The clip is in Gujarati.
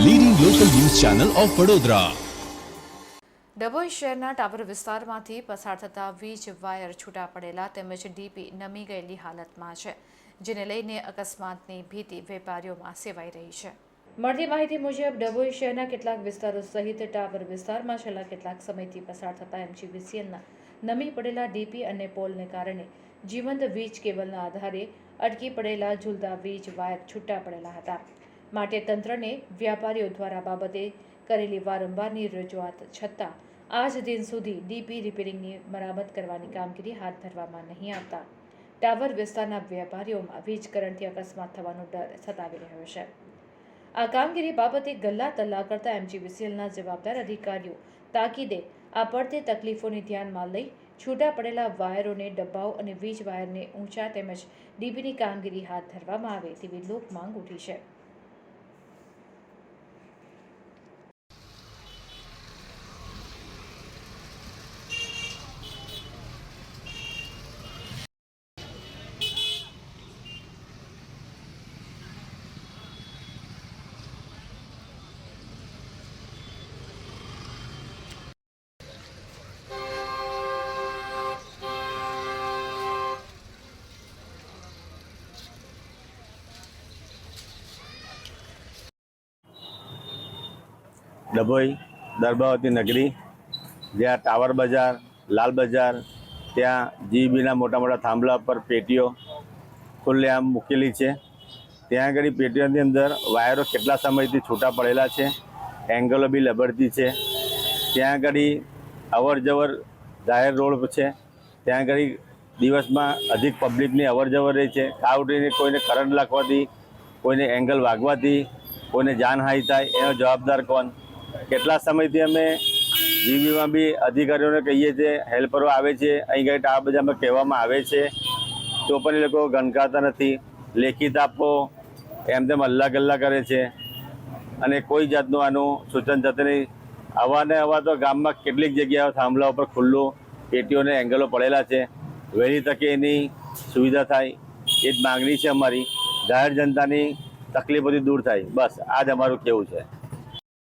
ચેનલ ઓફ વડોદરા ડભોઈ શહેરના ટાવર વિસ્તારમાંથી પસાર થતા વીજ વાયર છૂટા પડેલા તેમજ ડીપી નમી ગયેલી હાલતમાં છે જેને લઈને અકસ્માતની ભીતિ વેપારીઓમાં સેવાઈ રહી છે. મળતી માહિતી મુજબ ડભોઈ શહેરના કેટલાક વિસ્તારો સહિત ટાવર વિસ્તારમાં છેલ્લા કેટલાક સમયથી પસાર થતા એમજીવીસીએલના નમી પડેલા ડીપી અને પોલને કારણે જીવંત વીજ કેબલના આધારે અટકી પડેલા ઝૂલતા વીજ વાયર છૂટા પડેલા હતા. માટે તંત્રને વ્યાપારીઓ દ્વારા બાબતે કરેલી વારંવારની રજૂઆત છતાં આજ દિન સુધી ડીપી રિપેરિંગની મરામત કરવાની કામગીરી હાથ ધરવામાં નહીં આવતા. ટાવર વિસ્તારના વેપારીઓમાં વીજ કરંટથી અકસ્માત થવાનો ડર સતાવી રહ્યો છે. આ કામગીરી બાબતે ગલ્લા તલ્લા કરતા એમજીવીસીએલના જવાબદાર અધિકારીઓ તાકીદે આ પડતી તકલીફોને ધ્યાનમાં લઈ છૂટા પડેલા વાયરોને ડબ્બાઓ અને વીજ વાયરને ઊંચા તેમજ ડીપીની કામગીરી હાથ ધરવામાં આવે તેવી લોક માંગ ઉઠી છે. ડભોઈ, દરબાવતી નગરી, જ્યાં ટાવર બજાર, લાલ બજાર, ત્યાં જીબીના મોટા મોટા થાંભલા પર પેટીઓ ખુલ્લેઆમ મૂકેલી છે. ત્યાં આગળ પેટીઓની અંદર વાયરો કેટલા સમયથી છૂટા પડેલા છે, એંગલો બી લબડતી છે. ત્યાં આગળ અવર જવર જાહેર રોડ છે. ત્યાં આગળ દિવસમાં અધિક પબ્લિકની અવર જવર રહી છે. આ ઉઠીને કોઈને કરંટ લાગવાથી, કોઈને એંગલ વાગવાથી, કોઈને જાનહાનિ થાય એનો જવાબદાર કોણ? કેટલા સમયથી અમે જીબીમાં બી અધિકારીઓને કહીએ છીએ હેલ્પરો આવે છે, અહીં ગઈ આ બધામાં કહેવામાં આવે છે. તો પણ એ લોકો ગણકારતા નથી. લેખિત આપો, એમ તેમ હલ્લા ગલ્લા કરે છે. અને કોઈ જાતનું આનું સૂચન થતું નહીં. અવાને અવા તો ગામમાં કેટલીક જગ્યાઓ થાંભલા ઉપર ખુલ્લું પેટીઓને એંગલો પડેલા છે. વહેલી તકે એની સુવિધા થાય. એ જ માગણી છે અમારી. જાહેર જનતાની તકલીફોથી દૂર થાય. બસ આ જ અમારું કેવું છે.